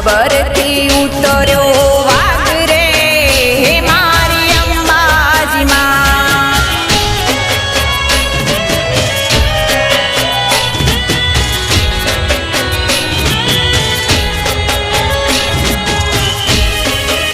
ખબરથી ઉતર્યો.